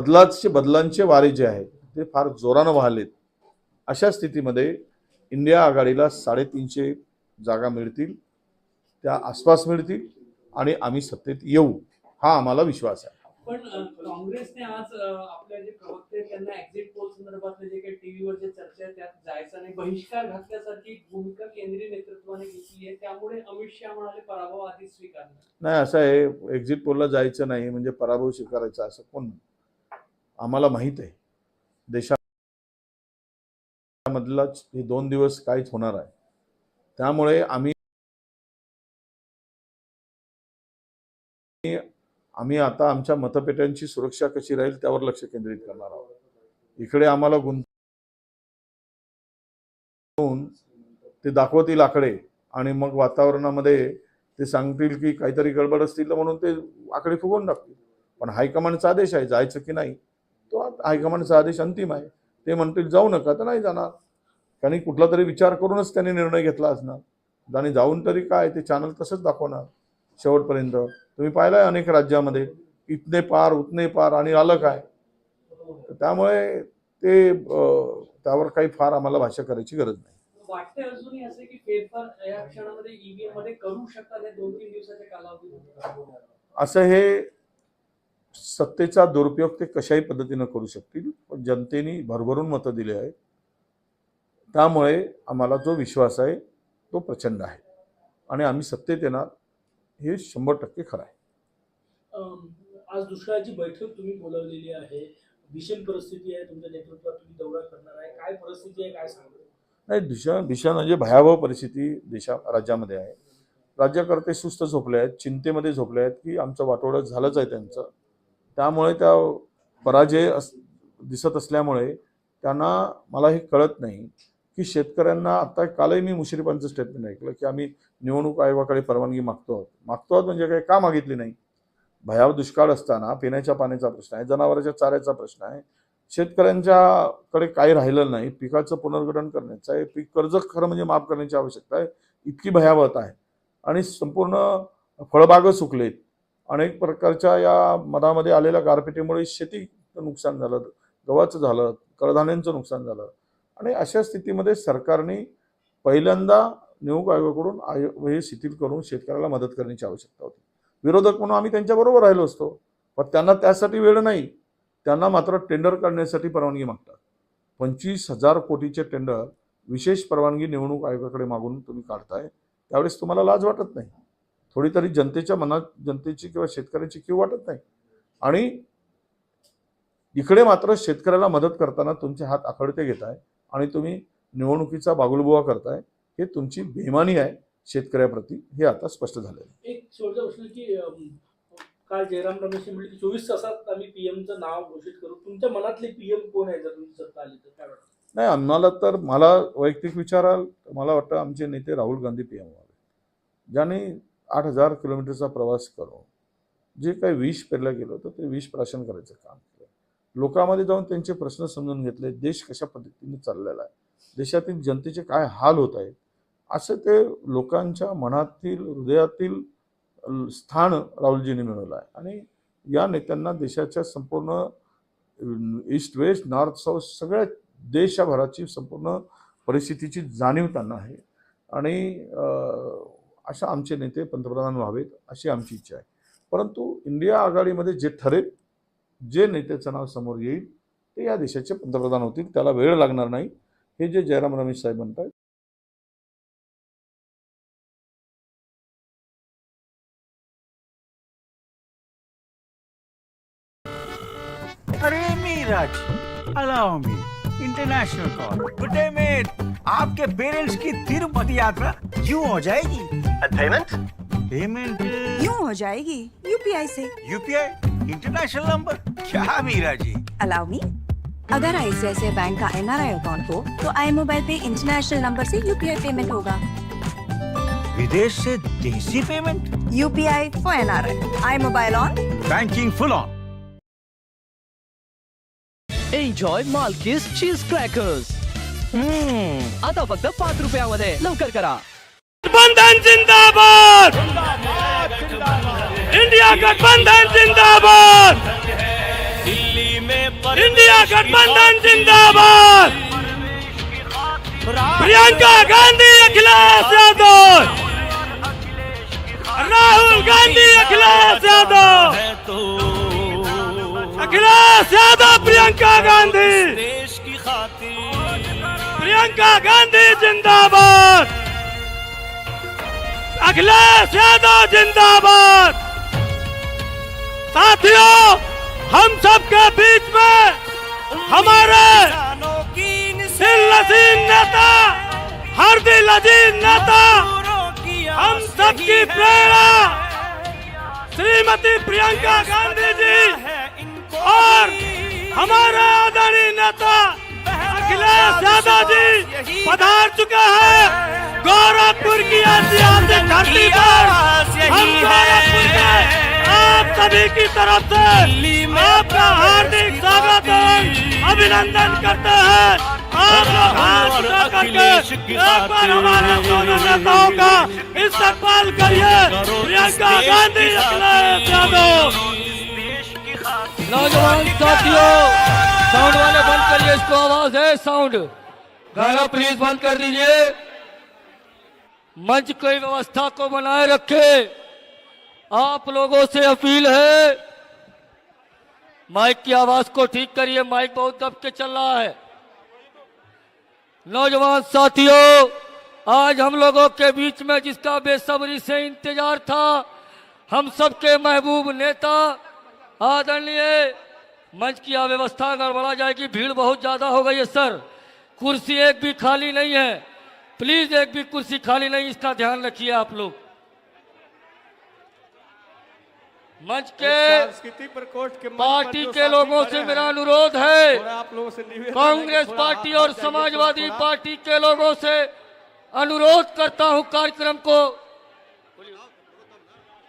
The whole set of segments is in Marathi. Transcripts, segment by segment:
बदलाचे बदलांचे वारे जे आहेत ते फार जोरानं वाहलेत. अशा स्थितीमध्ये इंडिया आघाडीला साडेतीनशे जागा मिळतील त्या आसपास मिळतील आणि आम्ही सत्तेत येऊ हा आम्हाला विश्वास आहे. पण काँग्रेसने आज जे प्रवक्ते त्यांना एक्झिट पोल संदर्भातले जे काही टीव्हीवर जे चर्चा आहे त्यात जायचं नाही. बहिष्कार घातल्यासारखी भूमिका केंद्रीय नेतृत्वाने घेतली आहे. त्यामुळे अमित शहा म्हणाले पराभव स्वीकारला नाही असं आहे एक्झिट पोलला जायचं नाही म्हणजे पराभव स्वीकारायचा असं कोण? आम्हाला माहीत आहे. देशामधलाच हे दोन दिवस काहीच होणार आहे. त्यामुळे आम्ही आम्ही आता आमच्या मतपेट्यांची सुरक्षा कशी राहील त्यावर लक्ष केंद्रित करणार आहोत. इकडे आम्हाला गुंतवून ते दाखवतील आकडे आणि मग वातावरणामध्ये ते सांगतील की काहीतरी गडबड असतील तर म्हणून ते आकडे फुगवून टाकतील. पण हायकमांडचा आदेश आहे जायचं की नाही. तो हायकमांडचा आदेश अंतिम आहे. ते म्हणतील जाऊ नका तर नाही जाणार. त्यांनी कुठला तरी विचार करूनच त्यांनी निर्णय घेतला असणार. आणि जाऊन तरी काय ते चॅनल तसंच दाखवणार शेवटपर्यंत. तुम्ही पाहिलंय अनेक राज्यामध्ये इथने पार उतने पार आणि आलं काय? तर त्यामुळे ते त्यावर काही फार आम्हाला भाष्य करायची गरज नाही. असं हे सत्तेचा दुरुपयोग ते कशाही पद्धतीनं करू शकतील पण जनतेने भरभरून मतं दिली आहेत. त्यामुळे आम्हाला जो विश्वास आहे तो प्रचंड आहे. आणि आम्ही सत्तेत येणार हे शंभर टक्के खरं आहे. आज दुष्काळाची बैठक तुम्ही बोलवलेली आहे. भीषण परिस्थिती आहे तुमच्या नेतृत्वात तुम्ही दौरा करणार आहे. काय परिस्थिती आहे काय सांगतो नाही दिशा दिशा म्हणजे भयावह परिस्थिती देशा राज्यामध्ये आहे. राज्यकर्ते सुस्त झोपले आहेत चिंतेमध्ये झोपले आहेत की आमचं वाटोळं झालंच आहे त्यांचं. त्यामुळे त्या पराजय अस दिसत असल्यामुळे त्यांना मला हे कळत नाही की शेतकऱ्यांना आता कालही मी मुश्रीफांचं स्टेटमेंट ऐकलं की आम्ही निवडणूक आयोगाकडे परवानगी मागतो आहोत. मागतो आहोत म्हणजे काही का मागितली नाही? भयाव दुष्काळ असताना पिण्याच्या पाण्याचा प्रश्न आहे जनावरांच्या चाऱ्याचा प्रश्न आहे. शेतकऱ्यांच्याकडे काही राहिलं नाही पिकाचं पुनर्गठन करण्याचं आहे पीक कर्ज खरं म्हणजे माफ करण्याची आवश्यकता आहे इतकी भयावहता आहे. आणि संपूर्ण फळबागं सुकलेत. अनेक प्रकारच्या या मधामध्ये आलेल्या गारपिटीमुळे शेतीचं नुकसान झालं गव्हाचं झालं कडधान्यांचं नुकसान झालं. आणि अशा स्थितीमध्ये सरकारने पहिल्यांदा निवडणूक आयोगाकडून आयोग हे शिथिल करून शेतकऱ्याला मदत करण्याची आवश्यकता होती. विरोधक म्हणून आम्ही त्यांच्याबरोबर राहिलो असतो पण त्यांना त्यासाठी वेळ नाही. त्यांना मात्र टेंडर काढण्यासाठी परवानगी मागतात. पंचवीस हजार कोटीचे टेंडर विशेष परवानगी निवडणूक आयोगाकडे मागून तुम्ही काढताय त्यावेळेस तुम्हाला लाज वाटत नाही. थोडी तरी जनतेच्या मनात जनतेची किंवा शेतकऱ्याची किव वाटत नाही. आणि इकडे मात्र शेतकऱ्याला मदत करताना तुमचे हात आखडते घेताय आणि तुम्ही निवडणुकीचा बागुलबुवा करताय हे तुमची बेमानी आहे शेतकऱ्याप्रती हे आता स्पष्ट झालेलं आहे. एक शेवटचा प्रश्न की काल जयराम रमेश म्हणले की चोवीस तासात आम्ही पीएमचं नाव घोषित करू. तुमच्या मनातले पीएम कोण आहे जर तुमची सत्ता आली तर? काय वाटतं? नाही आम्हाला तर मला वैयक्तिक विचाराल तर मला वाटतं आमचे नेते राहुल गांधी पी एम व्हावे ज्याने आठ हजार किलोमीटरचा प्रवास करून जे काही विष पेरलं गेलं होतं ते विष प्राशन करायचं काम केलं. लोकांमध्ये जाऊन त्यांचे प्रश्न समजून घेतले देश कशा पद्धतीने चाललेला आहे देशातील जनतेचे काय हाल होत आहेत असं ते लोकांच्या मनातील हृदयातील स्थान राहुलजींनी मिळवलं आहे. आणि या नेत्यांना देशाच्या संपूर्ण ईस्ट वेस्ट नॉर्थ साऊथ सगळ्या देशभराची संपूर्ण परिस्थितीची जाणीव त्यांना आहे. आणि अशा आमचे नेते पंतप्रधान व्हावेत अशी आमची इच्छा आहे. परंतु इंडिया आघाडीमध्ये जे ठरेल जे नेत्याचं नाव समोर येईल ते या देशाचे पंतप्रधान होतील त्याला वेळ लागणार नाही. हे जे जयराम रमेश साहेब म्हणतात अरे मीराज allow me. International call good day mate आपके पेरेंट्स की तिरुपति यात्रा यूँ हो जाएगी। पेमेंट पेमेंट यूँ हो जाएगी यूपीआई से। यूपीआई इंटरनेशनल नंबर क्या मीरा जी? अलाउ मी अगर आईसीआईसीआई बैंक का एनआरआई अकाउंट हो तो आई मोबाइल पे इंटरनेशनल नंबर से यूपीआई पेमेंट होगा। विदेश से देसी payment UPI for N NRI iMobile on banking full on enjoy Malkist cheese crackers आता फक्त पाच रुपयामध्ये. लवकर करा. गठबंधन जिंदाबाद! इंडिया गठबंधन जिंदाबाद! दिल्ली में इंडिया गठबंधन जिंदाबाद! प्रियंका गांधी अखिलेश यादव! राहुल गांधी अखिलेश यादव! अखिलेश यादव प्रियंका गांधी जिंदाबाद। अखिलेश यादव जिंदाबाद। साथियों, हम सबके बीच में हमारे नसीन नेता हर दिल नेता, हम सबकी प्रेरणा श्रीमती प्रियंका गांधी जी और हमारे आदरणीय नेता अखिलेश यादव जी पधार चुके हैं। गोरखपुर की ऐतिहासिक धरती पर हम गोरखपुर के आप सभी की तरफ़ से आपका हार्दिक स्वागत है। अभिनंदन करते हैं। हमारे दोनों नेताओं का इस्तेमाल करिए। प्रियंका गांधी अखिलेश यादव। नौजवान साथियों साउंड वाले बंद करिए, इसको आवाज़ है साउंड गाना प्लीज़ बंद कर दीजिए। मंच की व्यवस्था को बनाए रखे। आप लोगों से अपील है। माइक की आवाज़ को ठीक करिए, माइक बहुत दब के चल रहा है। नौजवान साथियों, आज हम लोगों के बीच में जिसका बेसब्री से इंतज़ार था, हम सबके महबूब नेता, आदरणीय मंच की अव्यवस्था गड़बड़ा जाएगी भीड़ बहुत ज़्यादा हो गई है सर। कुर्सी एक भी खाली नहीं है। प्लीज़ एक भी कुर्सी खाली नहीं इसका ध्यान रखिए आप लोग। मंच के सांस्कृतिक प्रकोष्ठ के पार्टी के लोगों से मेरा अनुरोध है। आप लोगों से कांग्रेस पार्टी और समाजवादी पार्टी के लोगों से अनुरोध करता हूँ कार्यक्रम को।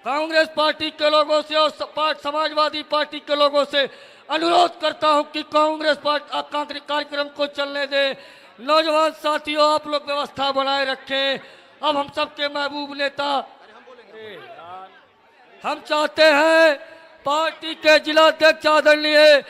कांग्रेस पार्टी के लोगों से और समाजवादी पार्टी के लोगों से अनुरोध करता हूँ कि कांग्रेस पार्टी कार्यक्रम को चलने दें। नौजवान साथियों, आप लोग व्यवस्था बनाए रखें। अब हम सबके महबूब नेता। हम चाहते हैं पार्टी के जिला अध्यक्ष आदरणीय